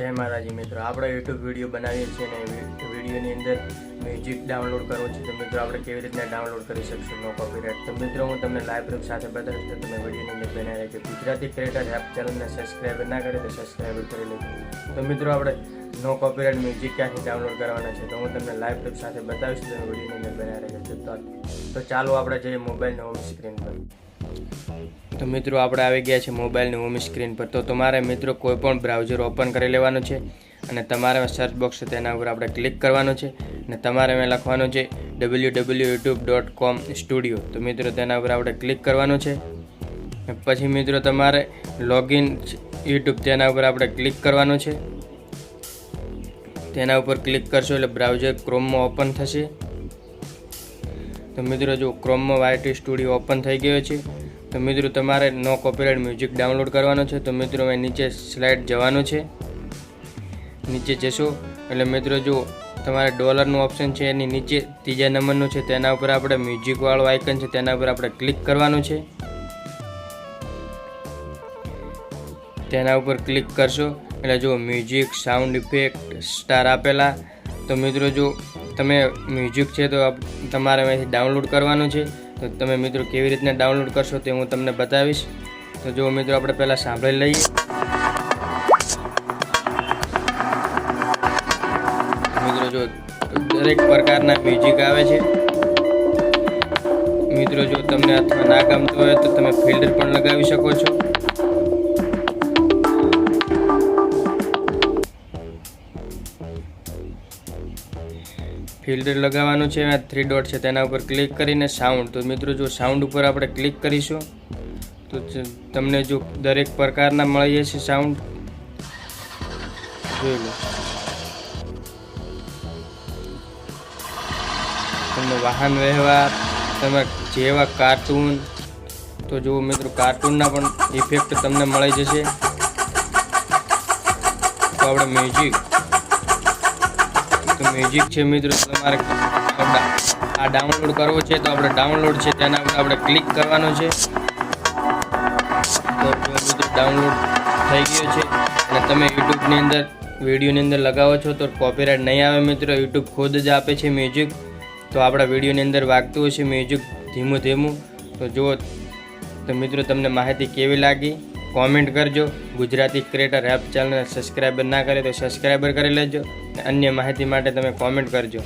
જય માતાજી મિત્રો. આપણે યુટ્યુબ વીડિયો બનાવીએ છીએ અને વિડીયોની અંદર મ્યુઝિક ડાઉનલોડ કરવું છે, તો મિત્રો આપણે કેવી રીતના ડાઉનલોડ કરી શકશું? નો કોપીરાઇટ તો મિત્રો, હું તમને લાઈવ પ્રૂફ સાથે બતાવીશ, તો તમે વિડીયોની અંદર બનાવી રાખજો ગુજરાતી ક્રિએટર એપ ચેનલને સબસ્ક્રાઈબ ના કરે તો સબસ્ક્રાઈબ કરી લેજો. તો મિત્રો, આપણે નો કોપીરાઇટ મ્યુઝિક ક્યાંથી ડાઉનલોડ કરવાના છે, તો હું તમને લાઈવ પ્રૂફ સાથે બતાવીશ, તો વિડીયોની અંદર બનાવી રાખજો તો તો ચાલો આપણે જઈએ મોબાઈલ હોમ સ્ક્રીન પર. તો મિત્રો, આપણે આવી ગયા છે મોબાઈલની હોમ સ્ક્રીન પર. તો તમારે મિત્રો, કોઈ પણ બ્રાઉઝર ઓપન કરી લેવાનું છે અને તમારે સર્ચ બોક્સ તેના ઉપર આપણે ક્લિક કરવાનું છે અને તમારે મેં લખવાનું છે W W YouTube dot com studio તો મિત્રો, તેના ઉપર આપણે ક્લિક કરવાનું છે. પછી મિત્રો, તમારે લોગિન યુટ્યુબ તેના ઉપર આપણે ક્લિક કરવાનું છે. તેના ઉપર ક્લિક કરશો એટલે બ્રાઉઝર ક્રોમમાં ઓપન થશે. તો મિત્રો, જો ક્રોમમાં વાયટી સ્ટુડિયો ઓપન થઈ ગયો છે તો મિત્રો, તમારે નો કોપીરાઇટ મ્યુઝિક ડાઉનલોડ કરવાનો છે. તો મિત્રો મેં નીચે સ્લાઇડ જવાનું છે. નીચે જશો. એટલે મિત્રો, જો તમારે ડોલરનું ઓપ્શન છે, એની નીચે ત્રીજા નંબરનું છે, તેના ઉપર આપણે મ્યુઝિકવાળું આઇકન છે, તેના ઉપર આપણે ક્લિક કરવાનું છે. તેના ઉપર ક્લિક કરશો. એટલે જો મ્યુઝિક સાઉન્ડ ઇફેક્ટ સ્ટાર આપેલા, તો મિત્રો, જો તમે મ્યુઝિક છે, તો તમારે અહીંથી ડાઉનલોડ કરવાનું છે. તો તમે મિત્રો કેવી રીતના ડાઉનલોડ કરશો તે હું તમને બતાવીશ. તો જો મિત્રો, આપણે પહેલાં સાંભળી લઈએ. મિત્રો જો દરેક પ્રકારના મ્યુઝિક આવે છે. મિત્રો, જો તમને અથવા ના ગમતું હોય તો તમે ફિલ્ટર પણ લગાવી શકો છો. ફિલ્ટર લગાવવાનું છે, આ થ્રી ડોટ છે, તેના ઉપર ક્લિક કરીને સાઉન્ડ તો મિત્રો, જો સાઉન્ડ ઉપર આપણે ક્લિક કરીશું, તો તમને જો દરેક પ્રકારના મળી જશે સાઉન્ડ જોઈ લો. તમને વાહન વ્યવહાર, તમે જેવા કાર્ટૂન તો જુઓ મિત્રો કાર્ટૂનના પણ ઇફેક્ટ તમને મળી જશે. તો આપણે મ્યુઝિક મ્યુઝિક છે મિત્રો તમારે આ ડાઉનલોડ કરવો છે તો આપણે ડાઉનલોડ છે, તેના ઉપર આપણે ક્લિક કરવાનું છે. તો મિત્રો ડાઉનલોડ થઈ ગયો છે અને તમે યુટ્યુબની અંદર વિડીયોની અંદર લગાવો છો તો કોપીરાઇટ નહીં આવે મિત્રો યુટ્યુબ ખુદ જ આપે છે મ્યુઝિક તો આપણા વિડીયોની અંદર વાગતું હશે મ્યુઝિક ધીમું ધીમું. તો જુઓ, તો મિત્રો તમને માહિતી કેવી લાગી? કોમેન્ટ કરજો. ગુજરાતી ક્રિએટર એપ ચેનલને સબસ્ક્રાઈબર ના કરે તો સબસ્ક્રાઈબર કરી લેજો. અને અન્ય માહિતી માટે તમે કોમેન્ટ કરજો.